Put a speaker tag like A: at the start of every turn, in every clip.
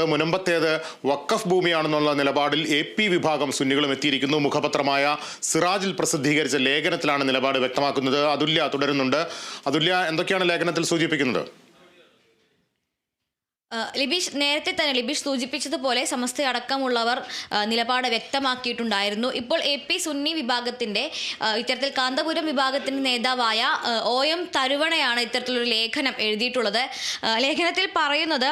A: മുനമ്പത്തേത് വക്കഫ് ഭൂമിയാണെന്നുള്ള നിലപാടിൽ A P വിഭാഗം സുന്നികളും എത്തിയിരിക്കുന്നു. മുഖപത്രമായ സിറാജിൽ പ്രസിദ്ധീകരിച്ച ലേഖനത്തിലാണ് നിലപാട് വ്യക്തമാക്കുന്നത്. അതുല്യ തുടരുന്നുണ്ട്. അതുല്യ എന്തൊക്കെയാണ് ലേഖനത്തിൽ സൂചിപ്പിക്കുന്നത്?
B: ലിബീഷ് നേരത്തെ തന്നെ ലിബീഷ് സൂചിപ്പിച്ചതുപോലെ സമസ്തയടക്കമുള്ളവർ അടക്കമുള്ളവർ നിലപാട് വ്യക്തമാക്കിയിട്ടുണ്ടായിരുന്നു. ഇപ്പോൾ എ പി സുന്നി വിഭാഗത്തിന്റെ ഇത്തരത്തിൽ കാന്തപുരം വിഭാഗത്തിന്റെ നേതാവായ ഒ എം തരുവണയാണ് ഇത്തരത്തിലൊരു ലേഖനം എഴുതിയിട്ടുള്ളത്. ലേഖനത്തിൽ പറയുന്നത്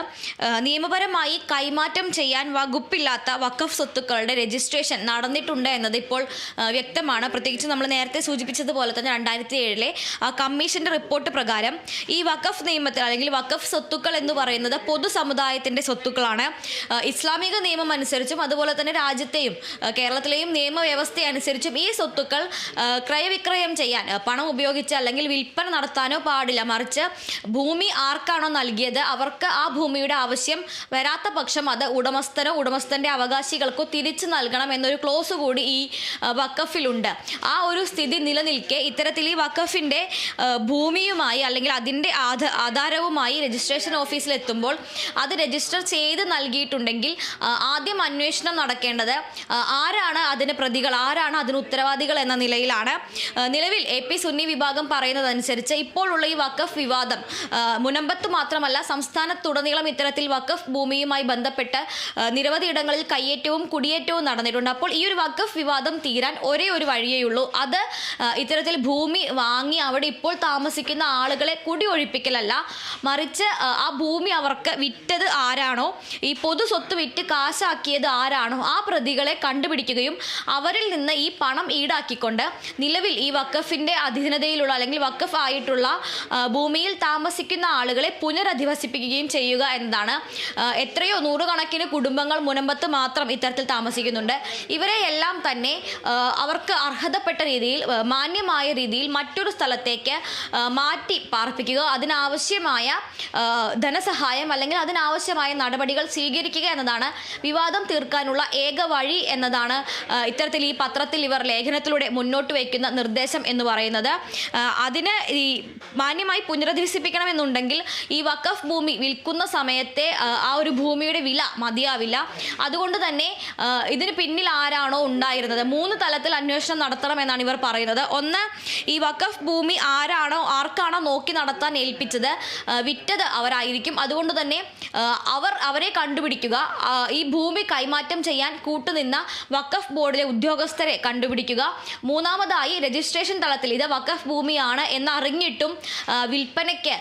B: നിയമപരമായി കൈമാറ്റം ചെയ്യാൻ വകുപ്പില്ലാത്ത വഖഫ് സ്വത്തുക്കളുടെ രജിസ്ട്രേഷൻ നടന്നിട്ടുണ്ട് എന്നത് ഇപ്പോൾ വ്യക്തമാണ്. പ്രത്യേകിച്ച് നമ്മൾ നേരത്തെ സൂചിപ്പിച്ചതുപോലെ തന്നെ രണ്ടായിരത്തി ഏഴിലെ കമ്മീഷന്റെ റിപ്പോർട്ട് പ്രകാരം ഈ വഖഫ് നിയമത്തിൽ അല്ലെങ്കിൽ വഖഫ് സ്വത്തുക്കൾ എന്ന് പറയുന്നത് പൊതുസമുദായത്തിന്റെ സ്വത്തുക്കളാണ്. ഇസ്ലാമിക നിയമം അനുസരിച്ചും അതുപോലെ തന്നെ രാജ്യത്തെയും കേരളത്തിലെയും നിയമവ്യവസ്ഥ അനുസരിച്ചും ഈ സ്വത്തുക്കൾ ക്രയവിക്രയം ചെയ്യാൻ പണം ഉപയോഗിച്ച് അല്ലെങ്കിൽ വിൽപ്പന നടത്താനോ പാടില്ല. മറിച്ച് ഭൂമി ആർക്കാണോ നൽകിയത്? അവർക്ക് ആ ഭൂമിയുടെ ആവശ്യം വരാത്ത പക്ഷം അത് ഉടമസ്ഥനോ ഉടമസ്ഥന്റെ അവകാശികൾക്കോ തിരിച്ചു നൽകണം എന്നൊരു ക്ലോസ് കൂടി ഈ വക്കഫിലുണ്ട് ആ ഒരു സ്ഥിതി നിലനിൽക്കെ ഇത്തരത്തിൽ ഈ വക്കഫിന്റെ ഭൂമിയുമായി അല്ലെങ്കിൽ അതിന്റെ ആധാരവുമായി രജിസ്ട്രേഷൻ ഓഫീസിൽ എത്തുമ്പോൾ അത് രജിസ്റ്റർ ചെയ്ത് നൽകിയിട്ടുണ്ടെങ്കിൽ ആദ്യം അന്വേഷണം നടക്കേണ്ടത് ആരാണ് അതിന് പ്രതികൾ ആരാണ് അതിന് ഉത്തരവാദികൾ എന്ന നിലയിലാണ്. നിലവിൽ എ പി സുന്നി വിഭാഗം പറയുന്നതനുസരിച്ച് ഇപ്പോഴുള്ള ഈ വഖഫ് വിവാദം മുനമ്പത്ത് മാത്രമല്ല സംസ്ഥാനത്തുടനീളം ഇത്തരത്തിൽ വഖഫ് ഭൂമിയുമായി ബന്ധപ്പെട്ട് നിരവധി ഇടങ്ങളിൽ കയ്യേറ്റവും കുടിയേറ്റവും നടന്നിട്ടുണ്ട്. അപ്പോൾ ഈ ഒരു വഖഫ് വിവാദം തീരാൻ ഒരേ ഒരു വഴിയേ ഉള്ളൂ. അത് ഇത്തരത്തിൽ ഭൂമി വാങ്ങി അവിടെ ഇപ്പോൾ താമസിക്കുന്ന ആളുകളെ കുടിയൊഴിപ്പിക്കലല്ല മറിച്ച് ആ ഭൂമി അവർക്ക് വിറ്റത് ആരാണോ? ഈ പൊതു സ്വത്ത് വിറ്റ് കാശാക്കിയത് ആരാണോ? ആ പ്രതികളെ കണ്ടുപിടിക്കുകയും അവരിൽ നിന്ന് ഈ പണം ഈടാക്കിക്കൊണ്ട് നിലവിൽ ഈ വക്കഫിന്റെ അധീനതയിലുള്ള അല്ലെങ്കിൽ വക്കഫ് ആയിട്ടുള്ള ഭൂമിയിൽ താമസിക്കുന്ന ആളുകളെ പുനരധിവസിപ്പിക്കുകയും ചെയ്യുക എന്നതാണ്. എത്രയോ നൂറുകണക്കിന് കുടുംബങ്ങൾ മുനമ്പത്ത് മാത്രം ഇത്തരത്തിൽ താമസിക്കുന്നുണ്ട്. ഇവരെ എല്ലാം തന്നെ അവർക്ക് അർഹതപ്പെട്ട രീതിയിൽ മാന്യമായ രീതിയിൽ മറ്റൊരു സ്ഥലത്തേക്ക് മാറ്റി പാർപ്പിക്കുക. അതിനാവശ്യമായ ധനസഹായം അല്ലെങ്കിൽ അതിനാവശ്യമായ നടപടികൾ സ്വീകരിക്കുക എന്നതാണ് വിവാദം തീർക്കാനുള്ള ഏക വഴി എന്നതാണ് ഇത്തരത്തിൽ ഈ പത്രത്തിൽ ഇവർ ലേഖനത്തിലൂടെ മുന്നോട്ട് വയ്ക്കുന്ന നിർദ്ദേശം എന്ന് പറയുന്നത്. അതിന് ഈ മാന്യമായി പുനരധിവസിപ്പിക്കണമെന്നുണ്ടെങ്കിൽ ഈ വക്കഫ് ഭൂമി വിൽക്കുന്ന സമയത്തെ ആ, ഒരു ഭൂമിയുടെ വില മതിയാവില്ല. അതുകൊണ്ട് തന്നെ ഇതിന് പിന്നിൽ ആരാണോ ഉണ്ടായിരുന്നത്? മൂന്ന് തലത്തിൽ അന്വേഷണം നടത്തണമെന്നാണ് ഇവർ പറയുന്നത്. ഒന്ന് ഈ വക്കഫ് ഭൂമി ആരാണോ ആർക്കാണോ നോക്കി നടത്താൻ ഏൽപ്പിച്ചത് വിറ്റത് അവരായിരിക്കും. അതുകൊണ്ട് തന്നെ അവർ അവരെ കണ്ടുപിടിക്കുക. ഈ ഭൂമി കൈമാറ്റം ചെയ്യാൻ കൂട്ടുനിന്ന വഖഫ് ബോർഡിലെ ഉദ്യോഗസ്ഥരെ കണ്ടുപിടിക്കുക. മൂന്നാമതായി രജിസ്ട്രേഷൻ തലത്തിൽ ഇത് വഖഫ് ഭൂമിയാണ് എന്നറിഞ്ഞിട്ടും വിൽപ്പനയ്ക്ക്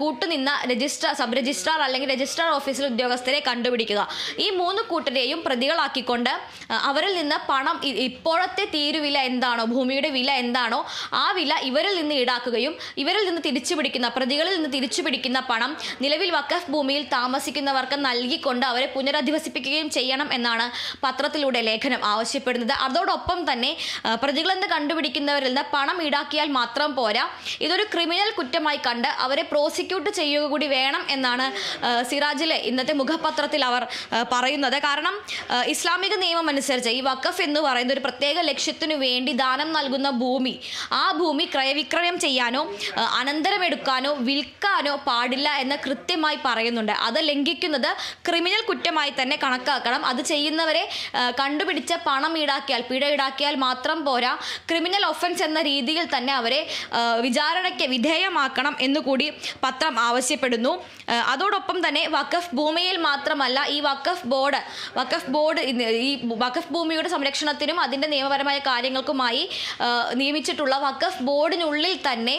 B: കൂട്ടുനിന്ന രജിസ്ട്രാർ സബ് രജിസ്ട്രാർ അല്ലെങ്കിൽ രജിസ്ട്രാർ ഓഫീസിൽ ഉദ്യോഗസ്ഥരെ കണ്ടുപിടിക്കുക. ഈ മൂന്ന് കൂട്ടരെയും പ്രതികളാക്കിക്കൊണ്ട് അവരിൽ നിന്ന് പണം ഇപ്പോഴത്തെ തീരുവില എന്താണോ ഭൂമിയുടെ വില എന്താണോ ആ വില ഇവരിൽ നിന്ന് ഈടാക്കുകയും ഇവരിൽ നിന്ന് തിരിച്ചു പിടിക്കുന്ന പ്രതികളിൽ നിന്ന് തിരിച്ചു പിടിക്കുന്ന പണം നിലവിൽ വഖഫ് ഭൂമിയിൽ താമസിക്കുന്നവർക്ക് നൽകിക്കൊണ്ട് അവരെ പുനരധിവസിപ്പിക്കുകയും ചെയ്യണം എന്നാണ് പത്രത്തിലൂടെ ലേഖനം ആവശ്യപ്പെടുന്നത്. അതോടൊപ്പം തന്നെ പ്രതികളെന്ന് കണ്ടുപിടിക്കുന്നവരിൽ നിന്ന് പണം ഈടാക്കിയാൽ മാത്രം പോരാ. ഇതൊരു ക്രിമിനൽ കുറ്റമായി കണ്ട് അവരെ പ്രോസിക്യൂട്ട് ചെയ്യുക കൂടി വേണം എന്നാണ് സിറാജിലെ ഇന്നത്തെ മുഖപത്രത്തിൽ അവർ പറയുന്നത്. കാരണം ഇസ്ലാമിക നിയമം അനുസരിച്ച് ഈ വഖഫ് എന്ന് പറയുന്ന ഒരു പ്രത്യേക ലക്ഷ്യത്തിനു വേണ്ടി ദാനം നൽകുന്ന ഭൂമി ആ ഭൂമി ക്രയവിക്രയം ചെയ്യാനോ അനന്തരമെടുക്കാനോ വിൽക്കാനോ പാടില്ല എന്ന് കൃത്യമായി പറയുന്നുണ്ട്. അത് ലംഘിക്കുന്നത് ക്രിമിനൽ കുറ്റമായി തന്നെ കണക്കാക്കണം. അത് ചെയ്യുന്നവരെ കണ്ടുപിടിച്ച പണം ഈടാക്കിയാൽ പിഴ ഈടാക്കിയാൽ മാത്രം പോരാ. ക്രിമിനൽ ഒഫൻസ് എന്ന രീതിയിൽ തന്നെ അവരെ വിചാരണയ്ക്ക് വിധേയമാക്കണം എന്നുകൂടി പത്രം ആവശ്യപ്പെടുന്നു. അതോടൊപ്പം തന്നെ വഖഫ് ഭൂമിയിൽ മാത്രമല്ല ഈ വഖഫ് ബോർഡ് വഖഫ് ബോർഡ് ഈ വഖഫ് ഭൂമിയുടെ സംരക്ഷണത്തിനും അതിന്റെ നിയമപരമായ കാര്യങ്ങൾക്കുമായി നിയമിച്ചിട്ടുള്ള വഖഫ് ബോർഡിനുള്ളിൽ തന്നെ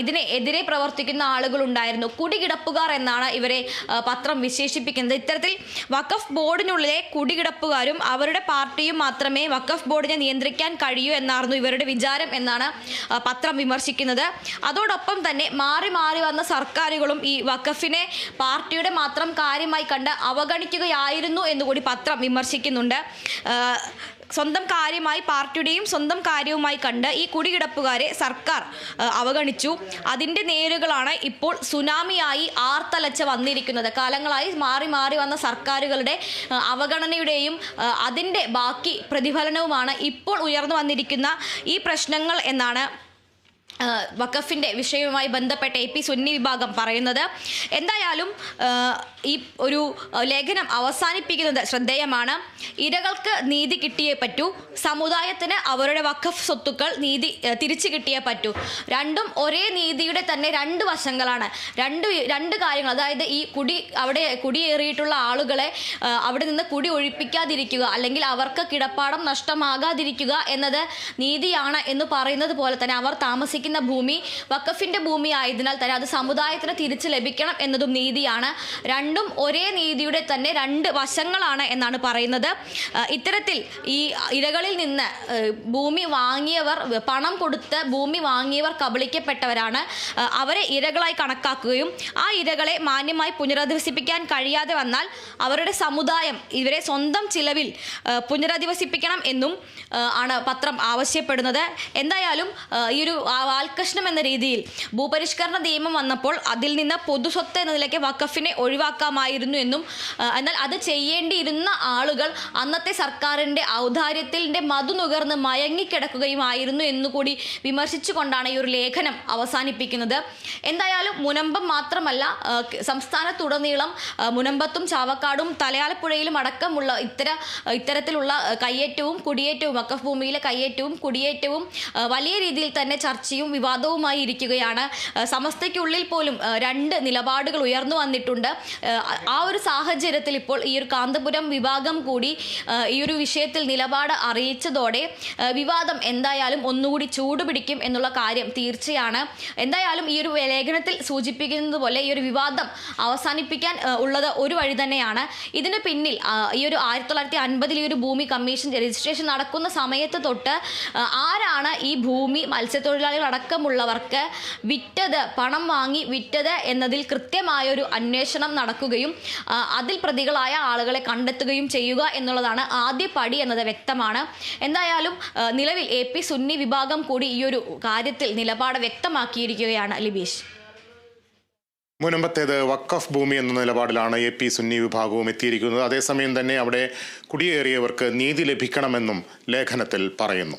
B: ഇതിനെതിരെ പ്രവർത്തിക്കുന്ന ആളുകളുണ്ടായിരുന്നു കുടികിടപ്പുകാർ എന്നാണ് ഇവരെ പത്രം വിശേഷിപ്പിക്കുന്നത്. ഇത്തരത്തിൽ വഖഫ് ബോർഡിനുള്ളിലെ കുടികിടപ്പുകാരും അവരുടെ പാർട്ടിയും മാത്രമേ വഖഫ് ബോർഡിനെ നിയന്ത്രിക്കാൻ കഴിയൂ എന്നായിരുന്നു ഇവരുടെ വിചാരം എന്നാണ് പത്രം വിമർശിക്കുന്നത്. അതോടൊപ്പം തന്നെ മാറി മാറി വന്ന സർക്കാരുകളും ഈ വഖഫിനെ പാർട്ടിയുടെ മാത്രം കാര്യമായി കണ്ട് അവഗണിക്കുകയായിരുന്നു എന്നുകൂടി പത്രം വിമർശിക്കുന്നുണ്ട്. സ്വന്തം കാര്യമായി പാർട്ടിയുടെയും സ്വന്തം കാര്യവുമായി കണ്ട് ഈ കുടികിടപ്പുകാരെ സർക്കാർ അവഗണിച്ചു. അതിന്റെ നേരുകളാണ് ഇപ്പോൾ സുനാമിയായി ആർത്തലച്ച വന്നിരിക്കുന്നത്. കാലങ്ങളായി മാറി മാറി വന്ന സർക്കാരുകളുടെ അവഗണനയുടെയും അതിന്റെ ബാക്കി പ്രതിഫലനവുമാണ് ഇപ്പോൾ ഉയർന്നു വന്നിരിക്കുന്ന ഈ പ്രശ്നങ്ങൾ എന്നാണ് ആ, വഖഫിന്റെ വിഷയവുമായി ബന്ധപ്പെട്ട എ പി സുന്നി വിഭാഗം പറയുന്നത് എന്തായാലും ഈ ഒരു ലേഖനം അവസാനിപ്പിക്കുന്നത് ശ്രദ്ധേയമാണ്. ഇരകൾക്ക് നീതി കിട്ടിയേ പറ്റൂ. സമുദായത്തിന് അവരുടെ വഖഫ് സ്വത്തുക്കൾ നീതി തിരിച്ചു കിട്ടിയേ പറ്റൂ. രണ്ടും ഒരേ നീതിയുടെ തന്നെ രണ്ട് വശങ്ങളാണ്. രണ്ട് രണ്ട് കാര്യങ്ങൾ അതായത് ഈ കുടി അവിടെ കുടിയേറിയിട്ടുള്ള ആളുകളെ അവിടെ നിന്ന് കുടി ഒഴിപ്പിക്കാതിരിക്കുക അല്ലെങ്കിൽ അവർക്ക് കിടപ്പാടം നഷ്ടമാകാതിരിക്കുക എന്നത് നീതിയാണ് എന്ന് പറയുന്നത് പോലെ തന്നെ അവർ താമസിക്കുന്ന ഭൂമി വക്കഫിന്റെ ഭൂമി ആയതിനാൽ തന്നെ അത് സമുദായത്തിന് തിരിച്ചു ലഭിക്കണം എന്നതും നീതിയാണ്. രണ്ടും ഒരേ നീതിയുടെ തന്നെ രണ്ട് വശങ്ങളാണ് എന്നാണ് പറയുന്നത്. ഇത്തരത്തിൽ ഈ ഇരകളിൽ നിന്ന് ഭൂമി വാങ്ങിയവർ പണം കൊടുത്ത് ഭൂമി വാങ്ങിയവർ കബളിക്കപ്പെട്ടവരാണ്. അവരെ ഇരകളായി കണക്കാക്കുകയും ആ ഇരകളെ മാന്യമായി പുനരധിവസിപ്പിക്കാൻ കഴിയാതെ വന്നാൽ അവരുടെ സമുദായം ഇവരെ സ്വന്തം ചിലവിൽ പുനരധിവസിപ്പിക്കണം എന്നും ആണ് പത്രം ആവശ്യപ്പെടുന്നത്. എന്തായാലും ഈ ഒരു ആ വാൽക്കഷ്ണം എന്ന രീതിയിൽ ഭൂപരിഷ്കരണ നിയമം വന്നപ്പോൾ അതിൽ നിന്ന് പൊതുസ്വത്ത് എന്ന നിലയ്ക്ക് വഖഫിനെ ഒഴിവാക്കാമായിരുന്നു എന്നും എന്നാൽ അത് ചെയ്യേണ്ടിയിരുന്ന ആളുകൾ അന്നത്തെ സർക്കാരിന്റെ ഔദാര്യത്തിന്റെ മതു നുകർന്ന് മയങ്ങിക്കിടക്കുകയുമായിരുന്നു എന്നുകൂടി വിമർശിച്ചുകൊണ്ടാണ് ഈ ഒരു ലേഖനം അവസാനിപ്പിക്കുന്നത്. എന്തായാലും മുനമ്പം മാത്രമല്ല സംസ്ഥാനത്തുടനീളം മുനമ്പത്തും ചാവക്കാടും തലയാലപ്പുഴയിലും അടക്കമുള്ള ഇത്തര ഇത്തരത്തിലുള്ള കയ്യേറ്റവും കുടിയേറ്റവും വക്കഫ് ഭൂമിയിലെ കയ്യേറ്റവും കുടിയേറ്റവും വലിയ രീതിയിൽ തന്നെ ചർച്ചയും വിവാദവുമായി ഇരിക്കുകയാണ്. സമസ്തയ്ക്കുള്ളിൽ പോലും രണ്ട് നിലപാടുകൾ ഉയർന്നു വന്നിട്ടുണ്ട്. ആ, ഒരു സാഹചര്യത്തിൽ ഇപ്പോൾ ഈ ഒരു കാന്തപുരം വിഭാഗം കൂടി ഈ ഒരു വിഷയത്തിൽ നിലപാട് അറിയിച്ചതോടെ വിവാദം എന്തായാലും ഒന്നുകൂടി ചൂടുപിടിക്കും എന്നുള്ള കാര്യം തീർച്ചയാണ്. എന്തായാലും ഈ ഒരു ലേഖനത്തിൽ സൂചിപ്പിക്കുന്നത് പോലെ ഈ ഒരു വിവാദം അവസാനിപ്പിക്കാൻ ഉള്ളത് ഒരു വഴി തന്നെയാണ്. ഇതിന് പിന്നിൽ ഈ ഒരു ആയിരത്തി തൊള്ളായിരത്തി അൻപതിൽ ഈ ഒരു ഭൂമി കമ്മീഷൻ രജിസ്ട്രേഷൻ നടക്കുന്ന സമയത്ത് തൊട്ട് ആരാണ് ഈ ഭൂമി മത്സ്യത്തൊഴിലാളികൾ അടക്കമുള്ളവർക്ക് വിറ്റത് പണം വാങ്ങി വിറ്റത് എന്നതിൽ കൃത്യമായൊരു അന്വേഷണം നടക്കുകയും അതിൽ പ്രതികളായ ആളുകളെ കണ്ടെത്തുകയും ചെയ്യുക എന്നുള്ളതാണ് ആദ്യ പടി എന്നത് വ്യക്തമാണ്. എന്തായാലും നിലവിൽ എ പി സുന്നി വിഭാഗം കൂടി ഈ ഒരു കാര്യത്തിൽ നിലപാട് വ്യക്തമാക്കിയിരിക്കുകയാണ് ലിബീഷ്.
A: മുനമ്പത്തേത് വക്കഫ് ഭൂമി എന്ന നിലപാടിലാണ് എ പി സുന്നി വിഭാഗവും എത്തിയിരിക്കുന്നത്. അതേസമയം തന്നെ അവിടെ കുടിയേറിയവർക്ക് നീതി ലഭിക്കണമെന്നും ലേഖനത്തിൽ പറയുന്നു.